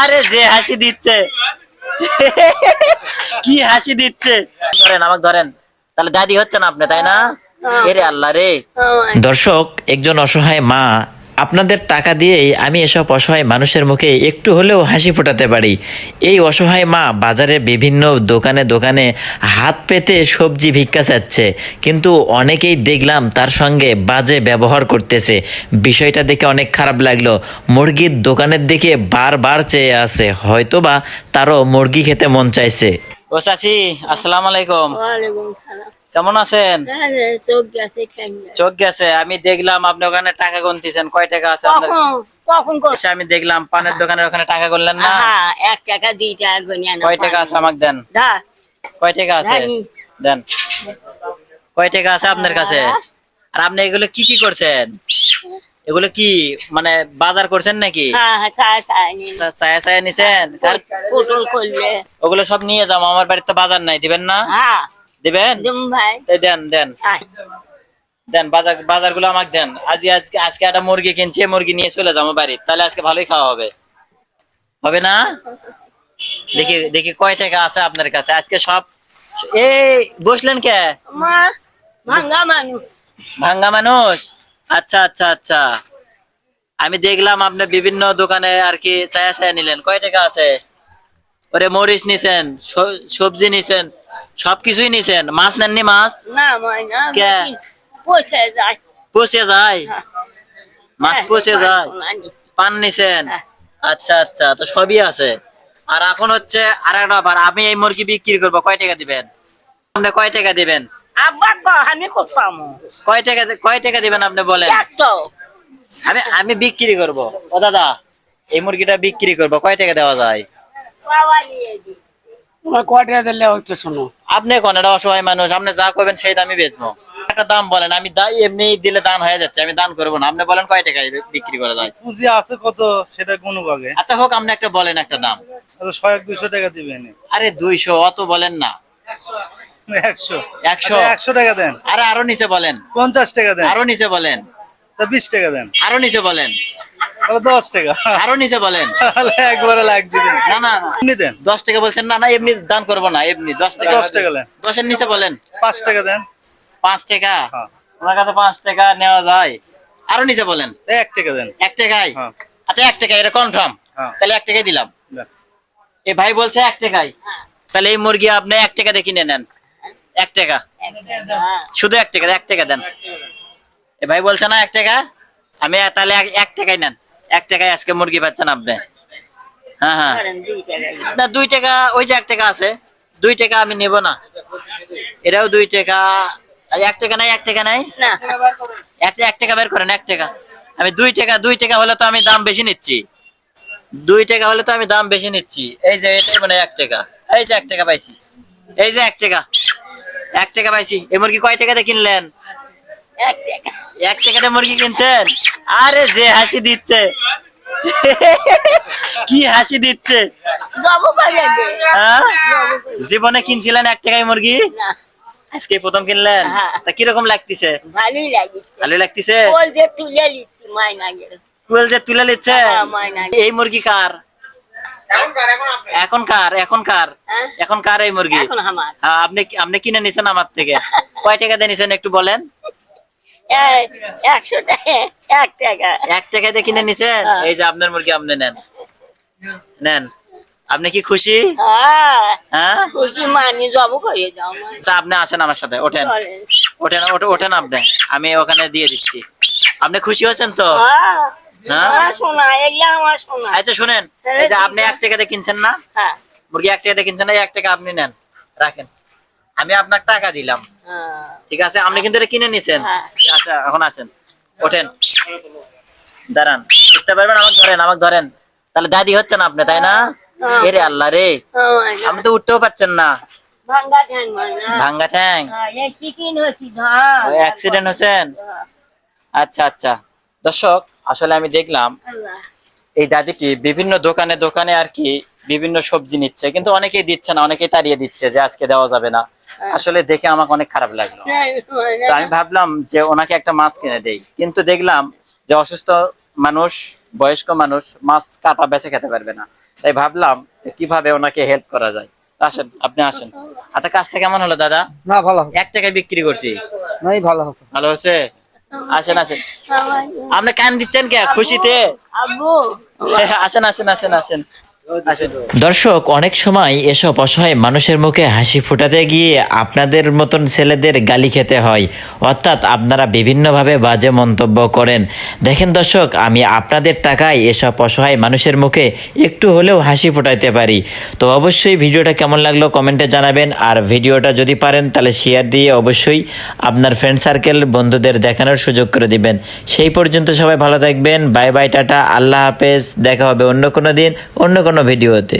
আরে যে হাসি দিচ্ছে। কি হাসি দিচ্ছে। ধরেন আমাকে ধরেন তাহলে দাদি হচ্ছে না আপনি তাই না? এরে আল্লাহ রে। দর্শক একজন অসহায় মা আপনাদের টাকা দিয়েই আমি এসব অসহায় মানুষের মুখে একটু হলেও হাসি ফোটাতে পারি। এই অসহায় মা বাজারে বিভিন্ন দোকানে দোকানে হাত পেতে সবজি ভিক্ষা চাচ্ছে। কিন্তু অনেকেই দেখলাম তার সঙ্গে বাজে ব্যবহার করতেছে। বিষয়টা দেখে অনেক খারাপ লাগল। মুরগির দোকানের দিকে বারবার চেয়ে আছে। হয়তোবা তারও মুরগি খেতে মন চাইছে। ও চাচি আসসালামু আলাইকুম। সালাম। কেমন আছেন? হ্যাঁ চোখ গেছে কেমনে? চোখ গেছে আমি দেখলাম আপনি ওখানে টাকা গুনতেছেন। কয় টাকা আছে কখন? আমি দেখলাম পানের দোকানের ওখানে টাকা গুনলেন না? হ্যাঁ এক টাকা দুই টাকা কয় টাকা আছে আমাকে দেন? কয় টাকা আছে? দেন। কয় টাকা আছে আপনার কাছে? আর আপনি এগুলো কি কি করছেন? এগুলো কি মানে বাজার করছেন নাকি? হ্যাঁ হ্যাঁ নিছেন? ওগুলো সব নিয়ে যাব আমার বাড়িতে তো বাজার নাই দিবেন না? হ্যাঁ। দিবেন? দেন দেন। দেন বাজার বাজারগুলো আমাকে দেন। আজ আজকে আজকে একটা মুরগি কিনছি মুরগি নিয়ে চলে যাব বাড়ি। তাহলে আজকে ভালোই খাওয়া হবে। হবে না? দেখি দেখি কয় টাকা আছে আপনার কাছে। আজকে সব এই বসলেন কে? ভাঙ্গা মানুষ। ভাঙ্গা মানুষ? আচ্ছা আচ্ছা আচ্ছা। আমি দেখলাম আপনি বিভিন্ন দোকানে আর কি চায়া চায়া নিলেন। কয় টাকা আছে? ওরে মরিচ নিছেন সবজি নিছেন। সবকিছুই নিছেন। মাছ নেননি মাছ? না কে? পয়সা যায়। পচে যায়? হ্যাঁ। মাছ হ্যাঁ, পচে যায়? পান নিছেন? হ্যাঁ। আচ্ছা আচ্ছা তো সবই আছে। আর এখন হচ্ছে আর একটা ব্যাপার আমি এই মুরগি বিক্রি করব কয় টাকা দিবেন? আপনি কয় টাকা দিবেন? আমি কয় টাকা কয় টাকা দিবেন আপনি বলেন? আমি আমি বিক্রি করব। ও দাদা এই মুরগিটা বিক্রি করব কয় টাকা দেওয়া যায়? কয়টা দিলে হচ্ছে শোনো? আপনি কোন অসহায় মানুষ আপনি যা করবেন সেই দামই বেচবো। একটা দাম বলেন আমি এমনি দিলে দান হয়ে যাচ্ছে আমি দান করব না। আপনি বলেন কয় টাকায় বিক্রি করা যায়। পুঁজি আছে কত সেটা কোনো ভাগে? আচ্ছা হোক আপনি একটা বলেন একটা দাম। ছয় দুইশো টাকা দিবেন আরে দুইশো অত বলেন না। একশো। একশো। আচ্ছা, একশো টাকা দেন। আরে আরও নিচে বলেন। পঞ্চাশ টাকা দেন। আরও নিচে বলেন। বিশ টাকা দেন। আরও নিচে বলেন। দশ টাকা। আরও নিচে বলেন। তাহলে একবারে লাখ দিবেন। না না। এমনি দেন। দশ টাকা বলছেন না না এমনি দান করব না এমনি দশ টাকা। দশ টাকা নেন। দশের নিচে বলেন। পাঁচ টাকা দেন। পাঁচ টাকা? হ্যাঁ। ওনার কাছে পাঁচ টাকা নেওয়া যায়। আরও নিচে বলেন। এক টাকা দেন। এক টাকায়? হ্যাঁ। আচ্ছা এক টাকা এটা কনফার্ম হ্যাঁ। তাহলে এক টাকাই দিলাম। এই ভাই বলছে এক টাকাই তাহলে এই মুরগি আপনি এক টাকা দিয়ে কিনে নেন। এক টাকা। শুধু এক টাকা এক টাকা দেন। এ ভাই বলছে না এক টাকা? আমি তাহলে এক টাকাই নেন। এক টাকায় আজকে মুরগি পাচ্ছেন আপনি হ্যাঁ হ্যাঁ। দুই টাকা না দুই টাকা ওই যে এক টাকা আছে। দুই টাকা আমি নেব না। এটাও দুই টাকা। এক টাকা নাই এক টাকা নাই? এক টাকা বের করেন এক টাকা। আমি দুই টাকা দুই টাকা হলে তো আমি দাম বেশি নিচ্ছি। দুই টাকা হলে তো আমি দাম বেশি নিচ্ছি। এই যে এটাই মানে এক টাকা। এই যে এক টাকা পাইছি। এই যে এক টাকা। এক টাকা পাইছি। এই মুরগি কয় টাকাতে কিনলেন? এক টাকা টাকাতে মুরগি কিনছেন? আরে যে হাসি দিচ্ছে। কি হাসি দিচ্ছে? হ্যাঁ? জীবনে কিনছিলেন এক টাকায় মুরগি? আজকে প্রথম কিনলেন? হ্যাঁ। তা কীরকম লাগতেছে? ভালোই ভালো লাগতেছে? যে তুলে নিচ্ছে হ্যাঁ, এই মুরগি কার? এখন কার এখন কার? এখন কার? এই মুরগি? এখন আমার। হ্যাঁ, আপনি আপনি কিনে নিছেন আমার থেকে? কয় টাকা দিয়ে নিছেন একটু বলেন? একশো টাকা এক টাকা। এক টাকা দিয়ে কিনে নিছেন? হ্যাঁ। এই যে আপনার মুরগি আপনি নেন। নেন। আপনি কি খুশি? হ্যাঁ হ্যাঁ? খুশি মানি যাব করে যাও। আচ্ছা আপনি আসেন আমার সাথে ওঠেন। ওঠেন ওঠেন আপনি। আমি ওখানে দিয়ে দিচ্ছি। আপনি খুশি হয়েছেন তো? হ্যাঁ। হ্যাঁ? আচ্ছা শুনেন। এই যে আপনি এক টাকাতে কিনছেন না? হ্যাঁ। মুরগি এক টাকাতে কিনছেন না এক টাকা আপনি নেন। রাখেন। আমি আপনার টাকা দিলাম। হ্যাঁ। ঠিক আছে? আপনি কিন্তু এটা কিনে নিছেন। হ্যাঁ। আচ্ছা এখন আসেন। ওঠেন। দাঁড়ান। উঠতে পারবেন? আমাকে ধরেন আমাকে ধরেন। তাহলে দাদি হচ্ছেন আপনি তাই না? হ্যাঁ। এরে আল্লাহ রে। তো উঠতেও পারছেন না। ভাঙ্গা ঠ্যাং অ্যাক্সিডেন্ট হচ্ছেন? আচ্ছা আচ্ছা। দর্শক আসলে আমি দেখলাম এই দাদিটি বিভিন্ন দোকানে দোকানে আর কি বিভিন্ন সবজি নিচ্ছে। কিন্তু অনেকেই দিচ্ছে না অনেকেই তাড়িয়ে দিচ্ছে যে আজকে দেওয়া যাবে না। আসলে দেখে আমাকে অনেক খারাপ লাগল। তো আমি ভাবলাম যে ওনাকে একটা মাছ কিনে দেই। কিন্তু দেখলাম যে অসুস্থ মানুষ বয়স্ক মানুষ মাছ কাটা বেছে খেতে পারবে না। তাই ভাবলাম যে কীভাবে ওনাকে হেল্প করা যায়। আসেন আপনি আসেন। আচ্ছা কাজটা কেমন হলো দাদা? না ভালো এক টাকায় বিক্রি করছি। নাই ভালো হবে ভালো হচ্ছে আসেন আসেন। আপনি কান দিচ্ছেন কে? খুশিতে? আসেন আসেন আসেন আসেন। দর্শক, অনেক সময় এসব অসহায় মানুষের মুখে হাসি ফোটাতে গিয়ে আপনাদের মতন ছেলেদের গালি খেতে হয়। অর্থাৎ আপনারা বিভিন্নভাবে বাজে মন্তব্য করেন। দেখেন দর্শক, আমি আপনাদের টাকায় এসব অসহায় মানুষের মুখে একটু হলেও হাসি ফোটাইতে পারি। তো অবশ্যই ভিডিওটা কেমন লাগল কমেন্টে জানাবেন। আর ভিডিওটা যদি পারেন, তাহলে শেয়ার দিয়ে অবশ্যই আপনার ফ্রেন্ড সার্কেল বন্ধুদের দেখানোর সুযোগ করে দিবেন। সেই পর্যন্ত সবাই ভালো থাকবেন। Bye bye tata. আল্লাহ হাফেজ। দেখা হবে অন্য কোনো দিন, অন্য কোনো ভিডিওতে।